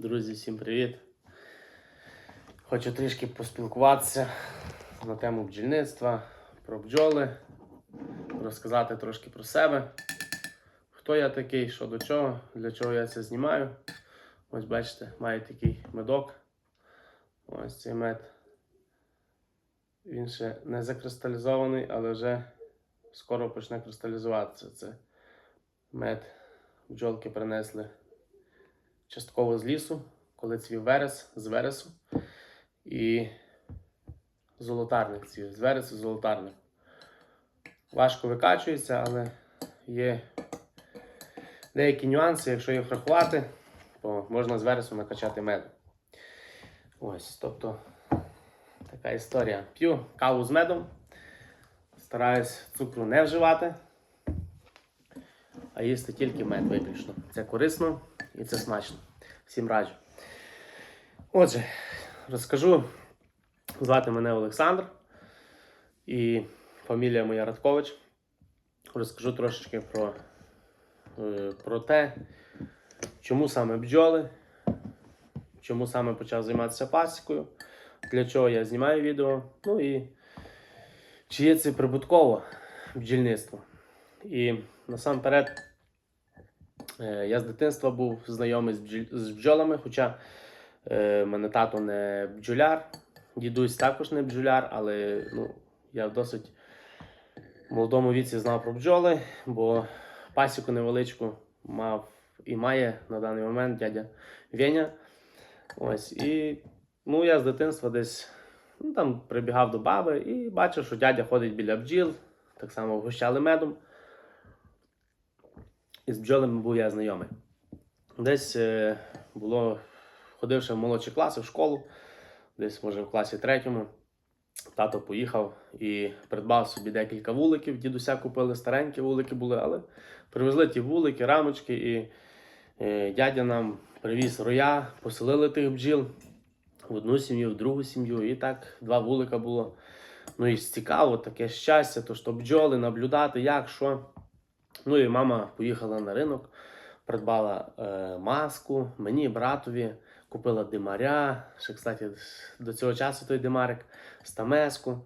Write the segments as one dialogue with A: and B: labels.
A: Друзі, всім привіт! Хочу трішки поспілкуватися на тему бджільництва, про бджоли, розказати трошки про себе, хто я такий, що до чого, для чого я це знімаю. Ось бачите, маю такий медок. Ось цей мед. Він ще не закристалізований, але вже скоро почне кристалізуватися. Це мед бджолки принесли частково з лісу, коли цвів верес, з вересу. І золотарник цвів, з вересу золотарник. Важко викачується, але є деякі нюанси, якщо їх врахувати, то можна з вересу накачати меду. Ось, тобто така історія. П'ю каву з медом, стараюсь цукру не вживати, а їсти тільки мед виключно. Це корисно і це смачно. Всім раджу. Отже, розкажу. Звати мене Олександр і фамілія моя Радкович. Розкажу трошечки про, е, про те, чому саме бджоли, чому саме почав займатися пасікою, для чого я знімаю відео, ну і чи є це прибутково бджільництво. І насамперед. Е, Я з дитинства був знайомий з, бджолами, хоча е, мене тато не бджоляр, дідусь також не бджоляр, але ну, я в досить молодому віці знав про бджоли, бо пасіку невеличку мав і має на даний момент дядя Веня. Ось, і ну, я з дитинства десь ну, там прибігав до баби і бачив, що дядя ходить біля бджіл, так само вгощали медом. І з бджолами був я знайомий. Десь е, було, ходивши в молодші класи в школу, десь, може, в класі третьому. Тато поїхав і придбав собі декілька вуликів. Дідуся купили старенькі вулики були, але привезли ті вулики, рамочки, і е, дядя нам привіз роя, поселили тих бджіл в одну сім'ю, в другу сім'ю. І так два вулика було. Ну і цікаво, таке щастя, то що бджоли, наблюдати, як, що. Ну і мама поїхала на ринок, придбала е, маску, мені, братові, купила димаря. Ще, кстати, до цього часу той димарик, стамеску.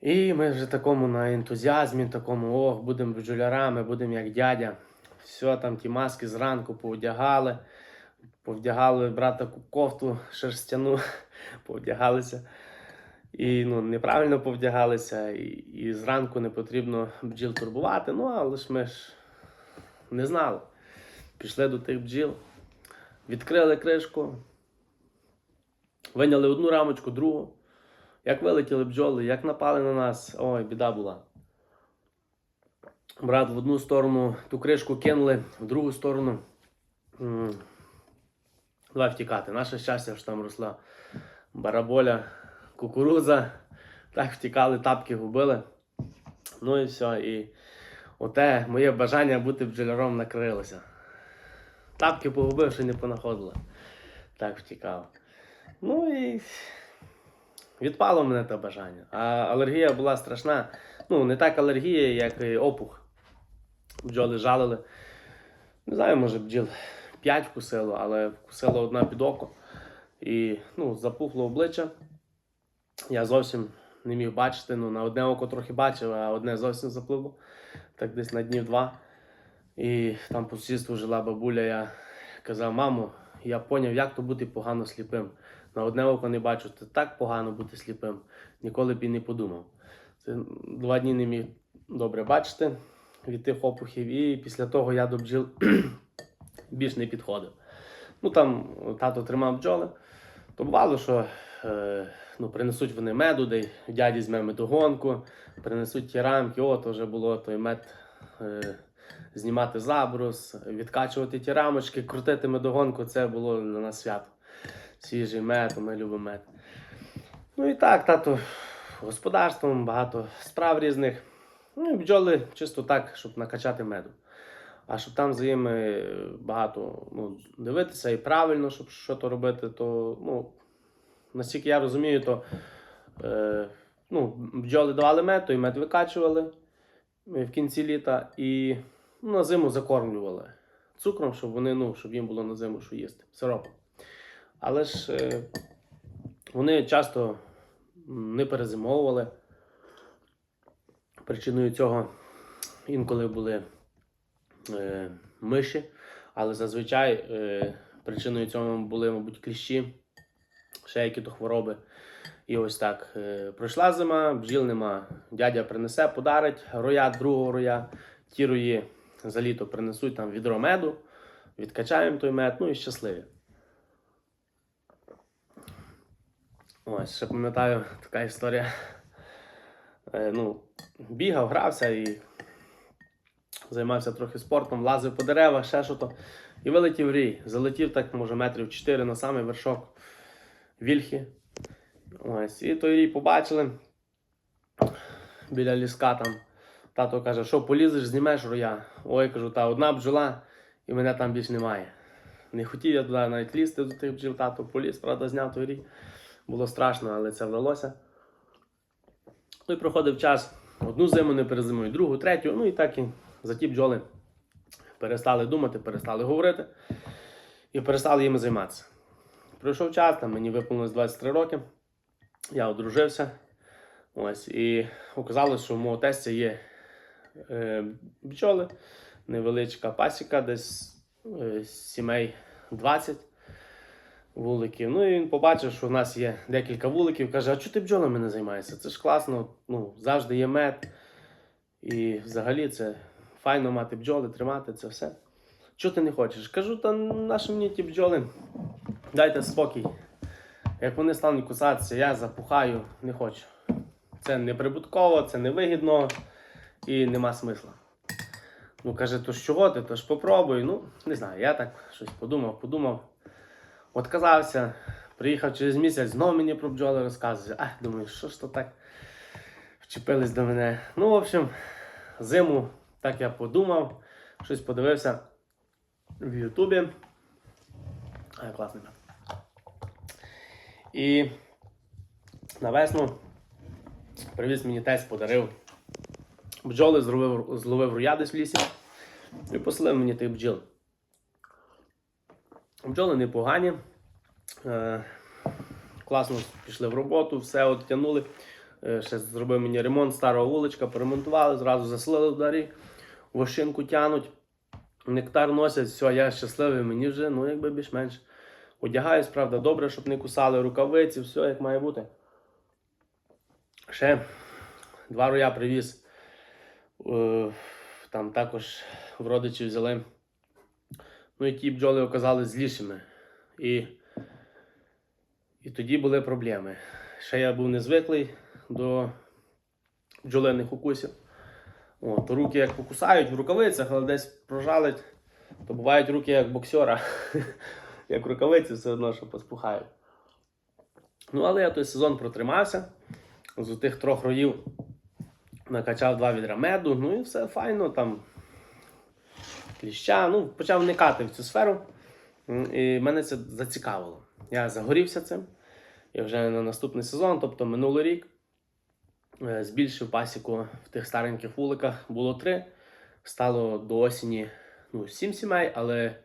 A: І ми вже такому на ентузіазмі, такому, ох, будемо бджолярами, будемо як дядя. Все, там ті маски зранку повдягали, повдягали брата кофту шерстяну, повдягалися. І ну, неправильно повдягалися, і, і зранку не потрібно бджіл турбувати. Ну, але ж ми ж не знали. Пішли до тих бджіл, відкрили кришку, виняли одну рамочку, другу. Як вилетіли бджоли, як напали на нас, ой, біда була. Брат в одну сторону ту кришку кинули, в другу сторону. Давай втікати. Наше щастя, що там росла бараболя кукурудза. Так втікали, тапки губили. Ну і все. І оте моє бажання бути бджоляром накрилося. Тапки погубив, що не понаходили. Так втікав. Ну і відпало мене те бажання. А алергія була страшна. Ну, не так алергія, як і опух. Бджоли жалили. Не знаю, може бджіл 5 вкусило, але вкусила одна під око. І ну, запухло обличчя. Я зовсім не міг бачити. Ну, на одне око трохи бачив, а одне зовсім запливло. Так десь на днів два. І там по сусідству жила бабуля. Я казав, мамо, я поняв, як то бути погано сліпим. На одне око не бачу, це так погано бути сліпим. Ніколи б і не подумав. Це два дні не міг добре бачити від тих опухів. І після того я до бджіл більш не підходив. Ну там тато тримав бджоли. То бувало, що е, ну, принесуть вони меду, де дяді візьме медогонку, принесуть ті рамки, о, то вже було той мед е, знімати забрус, відкачувати ті рамочки, крутити медогонку, це було для нас свято. Свіжий мед, ми любимо мед. Ну і так, тато господарством, багато справ різних. Ну і бджоли чисто так, щоб накачати меду. А щоб там за ними багато ну, дивитися і правильно, щоб що то робити, то ну, наскільки я розумію, то е, ну, бджоли давали мед, то і мед викачували в кінці літа і ну, на зиму закормлювали. цукром, щоб вони, ну, щоб їм було на зиму що їсти, сиропом. Але ж е, вони часто не перезимовували. Причиною цього інколи були е, миші, але зазвичай е, причиною цього були, мабуть, кліщі, ще які-то хвороби. І ось так. Е, пройшла зима, бджіл нема. Дядя принесе, подарить роя, другого роя. Ті рої за літо принесуть там відро меду, відкачаємо той мед, ну і щасливі. Ось, ще пам'ятаю така історія. Е, ну, бігав, грався і займався трохи спортом, лазив по деревах, ще що то. І вилетів рій. Залетів так, може, метрів 4 на самий вершок вільхи. Ось, і той рій побачили біля ліска там. Тато каже, що полізеш, знімеш роя. Ой, кажу, та одна бджола, і мене там більш немає. Не хотів я туди навіть лізти до тих бджіл, тато поліз, правда, зняв той рій. Було страшно, але це вдалося. Ну і проходив час. Одну зиму не перезимую, другу, третю. Ну і так і за ті бджоли перестали думати, перестали говорити і перестали їми займатися. Пройшов час, там мені виповнилось 23 роки. Я одружився. Ось, і оказалось, що в мого тестя є е, бджоли, невеличка пасіка, десь е, сімей 20 вуликів. Ну і він побачив, що в нас є декілька вуликів. Каже, а чого ти бджолами не займаєшся? Це ж класно, ну, завжди є мед. І взагалі це файно мати бджоли, тримати це все. Чого ти не хочеш? Кажу, та наші мені ті бджоли, дайте спокій. Як вони стануть кусатися, я запухаю, не хочу. Це не прибутково, це не вигідно і нема смисла. Ну, каже, то з чого ти? То ж попробуй. Ну, не знаю, я так щось подумав, подумав. Отказався, приїхав через місяць, знову мені про бджоли розказує. А, думаю, що ж то так вчепились до мене. Ну, в общем, зиму так я подумав, щось подивився в Ютубі. А, класний. І на весну привіз мені тесть, подарив бджоли, зловив, зловив руя в лісі і поселив мені тих бджіл. Бджоли непогані. Е, класно пішли в роботу, все оттягнули. Е, ще зробив мені ремонт старого вуличка, поремонтували, зразу заселили в дарі, вощинку тянуть, нектар носять, все, я щасливий, мені вже ну, якби більш-менш. Одягаюсь, правда, добре, щоб не кусали рукавиці, все як має бути. Ще два роя привіз. Е, там також в родичі взяли. Ну і ті бджоли оказались злішими. І, і тоді були проблеми. Ще я був незвиклий до бджолиних укусів. О, то руки як покусають в рукавицях, але десь прожалить, то бувають руки як боксера. Як рукавиці все одно, що поспухають. Ну, але я той сезон протримався. З тих трьох роїв накачав два відра меду, ну і все файно там. Кліща, ну, почав вникати в цю сферу. І мене це зацікавило. Я загорівся цим. І вже на наступний сезон, тобто минулий рік, е, збільшив пасіку в тих стареньких вуликах. Було три. Стало до осені ну, сім сімей, але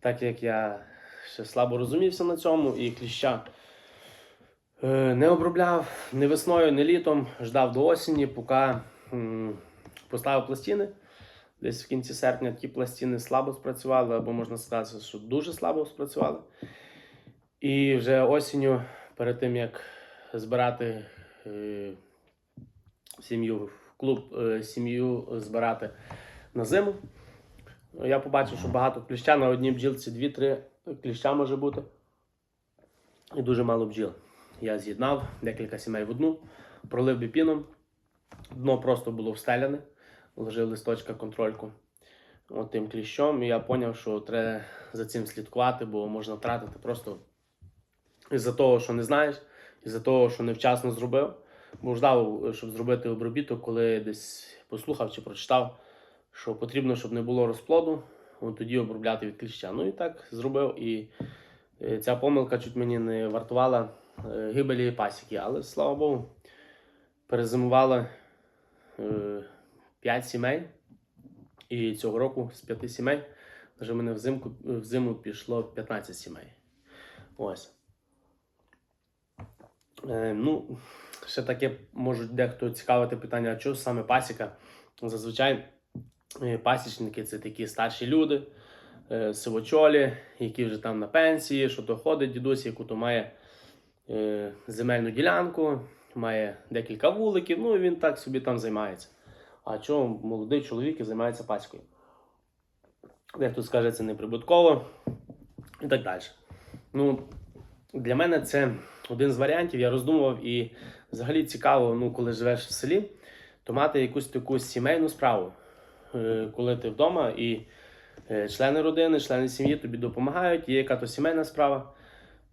A: так як я ще слабо розумівся на цьому і кліща е, не обробляв ні весною, ні літом, ждав до осені, поки поставив пластини. Десь в кінці серпня ті пластини слабо спрацювали, або можна сказати, що дуже слабо спрацювали. І вже осінню, перед тим як збирати е, сім'ю в клуб, е, сім'ю збирати на зиму, я побачив, що багато кліща на одній бджілці 2-3 кліща може бути. І дуже мало бджіл. Я з'єднав декілька сімей в одну, пролив біпіном. Дно просто було встеляне, вложив листочка контрольку тим кліщом. І я зрозумів, що треба за цим слідкувати, бо можна втратити просто із-за того, що не знаєш, із-за того, що невчасно зробив. Бо ждав, щоб зробити обробіток, коли десь послухав чи прочитав, що потрібно, щоб не було розплоду, тоді обробляти від кліща. Ну і так зробив. І е, ця помилка чуть мені не вартувала е, гибелі пасіки, але слава Богу, перезимували 5 сімей. І цього року з 5 сімей Вже в мене взимку, взиму пішло 15 сімей. Ось. Е, ну, ще таке можуть дехто цікавити питання, а чого саме пасіка? Зазвичай е, пасічники це такі старші люди, е, сивочолі, які вже там на пенсії, що то ходить дідусь, яку то має е, земельну ділянку, має декілька вуликів, ну і він так собі там займається. А чого молодий чоловік і займається пасікою? Дехто скаже, це неприбутково і так далі. Ну, для мене це один з варіантів. Я роздумував і взагалі цікаво, ну, коли живеш в селі, то мати якусь таку сімейну справу, Е, коли ти вдома і е, члени родини, члени сім'ї тобі допомагають, є яка то сімейна справа,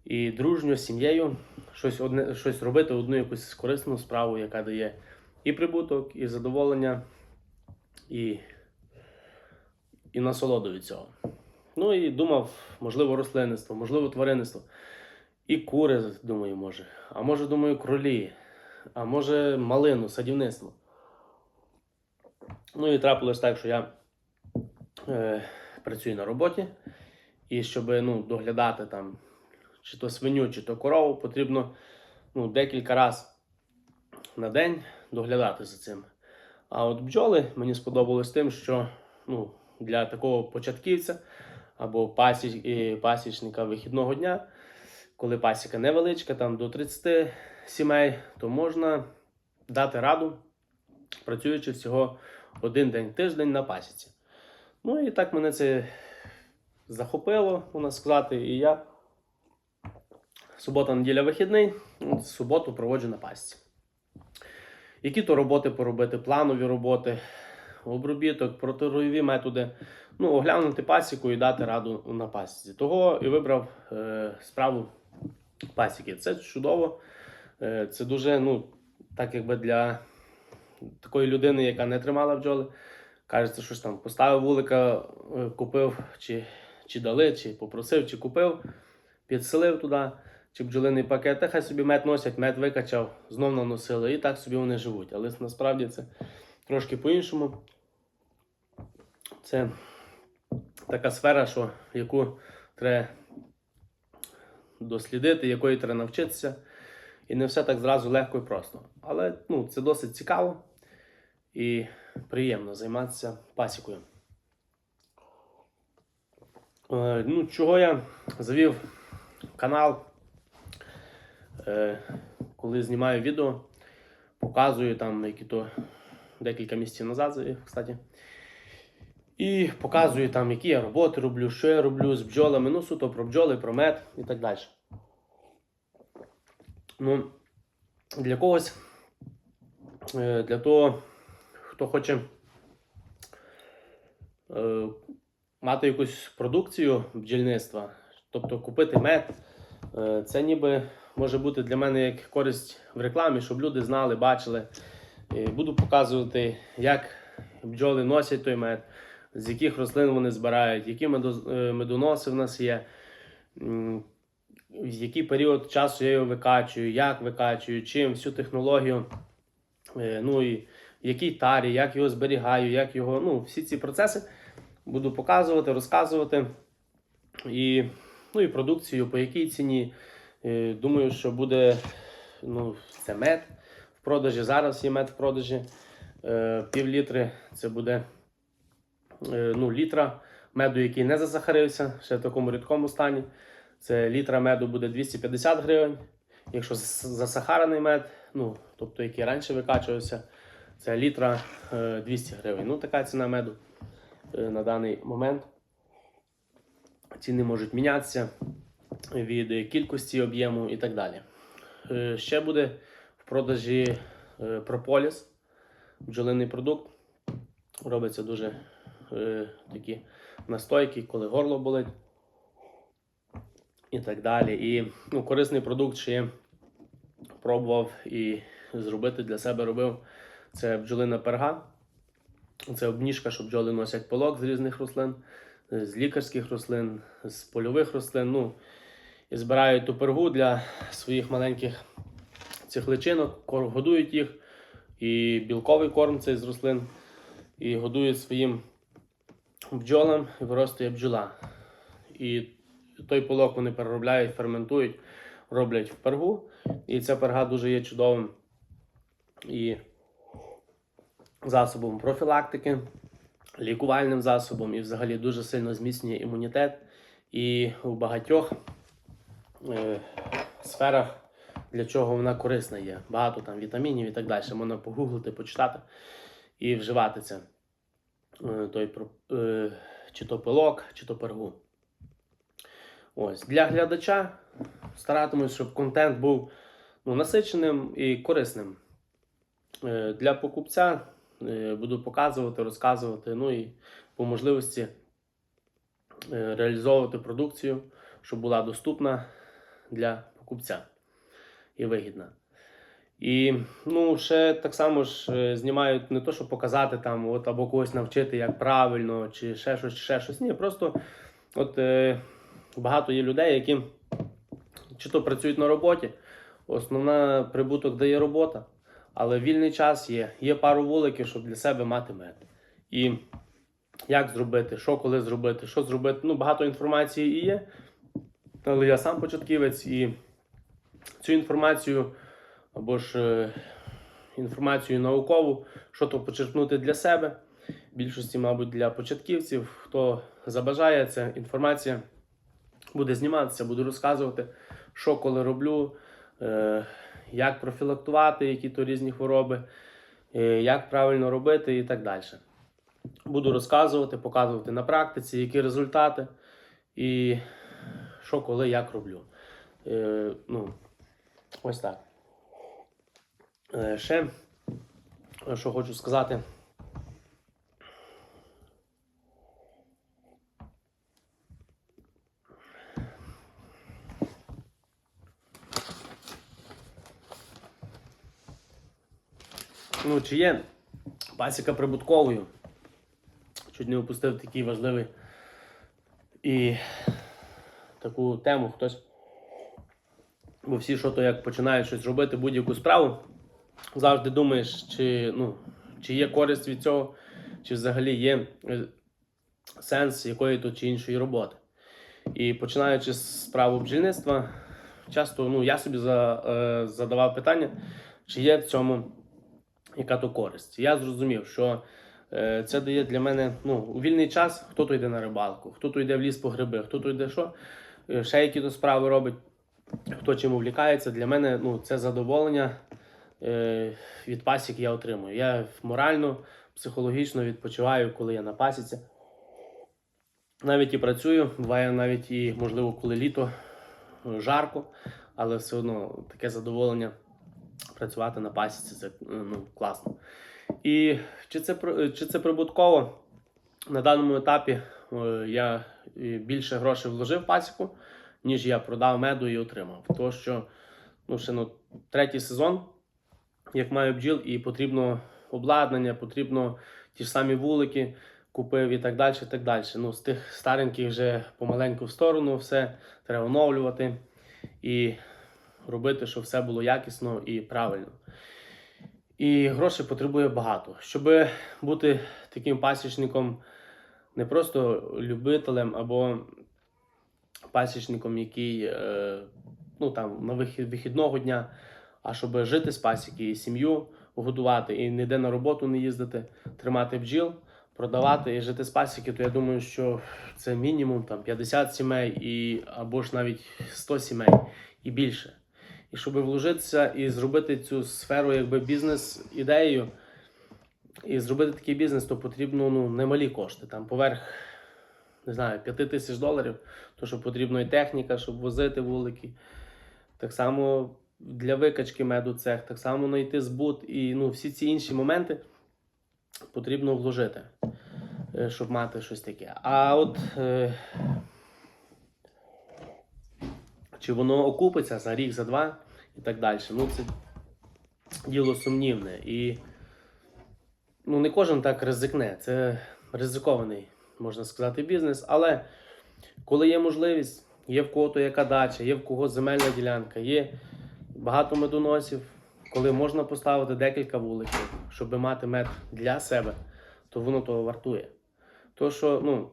A: і дружньо з сім'єю щось, одне, щось робити, одну якусь корисну справу, яка дає і прибуток, і задоволення, і, і насолоду від цього. Ну і думав, можливо, рослинництво, можливо, тваринництво. І кури, думаю, може. А може, думаю, кролі, а може, малину, садівництво. Ну і трапилось так, що я е, працюю на роботі, і щоб ну, доглядати там чи то свиню, чи то корову, потрібно ну, декілька разів на день доглядати за цим. А от бджоли мені сподобалось тим, що ну, для такого початківця або пасіч, і пасічника вихідного дня, коли пасіка невеличка, там до 30 сімей, то можна дати раду, працюючи всього один день тиждень на пасіці. Ну і так мене це захопило, можна сказати, і я субота, неділя вихідний, от суботу проводжу на пасіці. Які то роботи поробити, планові роботи, обробіток, протироєві методи. Ну, оглянути пасіку і дати раду на пасіці. Того і вибрав е, справу пасіки. Це чудово. Е, це дуже, ну, так якби для такої людини, яка не тримала бджоли. Кажеться, що ж там поставив вулика, е, купив, чи, чи дали, чи попросив, чи купив, підселив туди, чи бджолиний пакет, та хай собі мед носять, мед викачав, знов наносили, і так собі вони живуть. Але насправді це трошки по-іншому. Це така сфера, що, яку треба дослідити, якої треба навчитися. І не все так зразу легко і просто. Але ну, це досить цікаво і приємно займатися пасікою. Е, ну, чого я завів канал, е, коли знімаю відео, показую там які то декілька місяців назад, завів, кстати. І показую там, які я роботи роблю, що я роблю з бджолами, ну суто про бджоли, про мед і так далі. Ну, для когось, е, для того, хто хоче е, мати якусь продукцію бджільництва, тобто купити мед, е, це ніби може бути для мене як користь в рекламі, щоб люди знали, бачили. Е, Буду показувати, як бджоли носять той мед, з яких рослин вони збирають, які е, медоноси в нас є. в який період часу я його викачую, як викачую, чим, всю технологію, е, ну і в якій тарі, як його зберігаю, як його, ну, всі ці процеси буду показувати, розказувати. І, ну, і продукцію, по якій ціні. Е, Думаю, що буде ну, це мед в продажі. Зараз є мед в продажі. Е, Пів літри це буде е, ну, літра меду, який не засахарився, ще в такому рідкому стані. Це літра меду буде 250 гривень. Якщо зас- засахарений мед, ну, тобто який раніше викачувався, це літра е, 200 гривень. Ну, така ціна меду е, на даний момент. Ціни можуть мінятися від е, кількості об'єму і так далі. Е, Ще буде в продажі е, прополіс, бджолиний продукт. Робиться дуже е, такі настойки, коли горло болить і так далі. І ну, корисний продукт ще пробував і зробити для себе робив. Це бджолина перга. Це обніжка, що бджоли носять полок з різних рослин, з лікарських рослин, з польових рослин. Ну, і збирають ту пергу для своїх маленьких цих личинок, годують їх, і білковий корм цей з рослин, і годують своїм бджолам і виростає бджола. І той пилок вони переробляють, ферментують, роблять в пергу. І ця перга дуже є чудовим і засобом профілактики, лікувальним засобом і взагалі дуже сильно зміцнює імунітет. І у багатьох е, сферах для чого вона корисна є. Багато там вітамінів і так далі. Можна погуглити, почитати і вживати це. Е, Той, е, чи то пилок, чи то пергу. Ось. Для глядача старатимусь, щоб контент був ну, насиченим і корисним. Е, Для покупця буду показувати, розказувати, ну і по можливості е, реалізовувати продукцію, щоб була доступна для покупця і вигідна. І ну, ще так само ж е, знімають не то, щоб показати там, от, або когось навчити, як правильно, чи ще щось, чи ще щось. Ні, просто от е, багато є людей, які чи то працюють на роботі, основна прибуток дає робота, але вільний час є. Є пару вуликів, щоб для себе мати мед. І як зробити, що коли зробити, що зробити. Ну, багато інформації і є. Але я сам початківець і цю інформацію або ж е, інформацію наукову, що то почерпнути для себе. Більшості, мабуть, для початківців, хто забажає, ця інформація буде зніматися, буду розказувати, що коли роблю, е, як профілактувати які то різні хвороби, е, як правильно робити і так далі. Буду розказувати, показувати на практиці, які результати і що коли, як роблю. Е, ну, ось так. Е, ще, що хочу сказати. Ну, чи є пасіка прибутковою? Чуть не опустив такий важливий і таку тему хтось. Бо всі, що то як починають щось робити, будь-яку справу, завжди думаєш, чи, ну, чи є користь від цього, чи взагалі є е, сенс якої то чи іншої роботи. І починаючи з справу бджільництва, часто ну, я собі за, е, задавав питання, чи є в цьому яка то користь. Я зрозумів, що е, це дає для мене ну, у вільний час, хто то йде на рибалку, хто то йде в ліс по гриби, хто то йде що, е, ще які то справи робить, хто чим увлікається. Для мене ну, це задоволення е, від пасік я отримую. Я морально, психологічно відпочиваю, коли я на пасіці. Навіть і працюю, буває навіть і, можливо, коли літо е, жарко, але все одно таке задоволення працювати на пасіці це е, ну, класно. І чи це, чи це прибутково? На даному етапі е, я е, більше грошей вложив в пасіку, ніж я продав меду і отримав. Тому що ну, ще ну, третій сезон, як маю бджіл, і потрібно обладнання, потрібно ті ж самі вулики купив і так далі. І так далі. Ну, з тих стареньких вже помаленьку в сторону, все треба оновлювати і робити, щоб все було якісно і правильно. І грошей потребує багато. Щоб бути таким пасічником, не просто любителем або пасічником, який е, ну, там, на вихід, вихідного дня, а щоб жити з пасіки і сім'ю годувати, і ніде на роботу не їздити, тримати бджіл, продавати і жити з пасіки, то я думаю, що це мінімум там, 50 сімей і, або ж навіть 100 сімей і більше. І щоб вложитися і зробити цю сферу якби бізнес-ідеєю, і зробити такий бізнес, то потрібно ну, немалі кошти. Там поверх, не знаю, 5 тисяч доларів, то що потрібно і техніка, щоб возити вулики. Так само для викачки меду цех, так само знайти збут і ну, всі ці інші моменти потрібно вложити, е, щоб мати щось таке. А от е, чи воно окупиться за рік, за два і так далі. Ну, це діло сумнівне. І ну, не кожен так ризикне. Це ризикований, можна сказати, бізнес. Але коли є можливість, є в кого-то яка дача, є в кого земельна ділянка, є багато медоносів, коли можна поставити декілька вуликів, щоб мати мед для себе, то воно того вартує. То, що ну,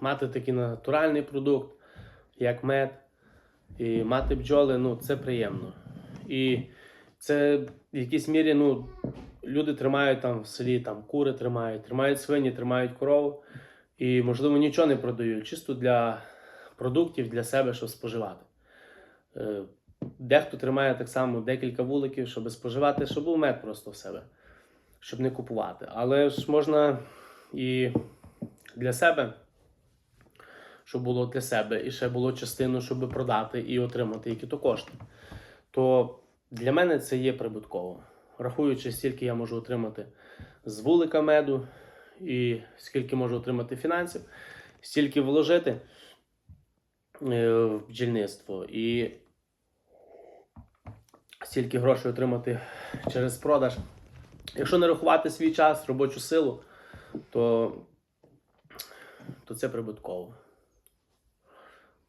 A: мати такий натуральний продукт, як мед, і мати бджоли, ну, це приємно. І це в якійсь мірі, ну, люди тримають там в селі, там кури тримають, тримають свині, тримають корову. І, можливо, нічого не продають, чисто для продуктів, для себе, щоб споживати. Е, Дехто тримає так само декілька вуликів, щоб споживати, щоб був мед просто в себе, щоб не купувати. Але ж можна і для себе, щоб було для себе, і ще було частину, щоб продати і отримати які то кошти. То для мене це є прибутково. Рахуючи, скільки я можу отримати з вулика меду, і скільки можу отримати фінансів, стільки вложити е, в бджільництво і стільки грошей отримати через продаж. Якщо не рахувати свій час, робочу силу, то, то це прибутково.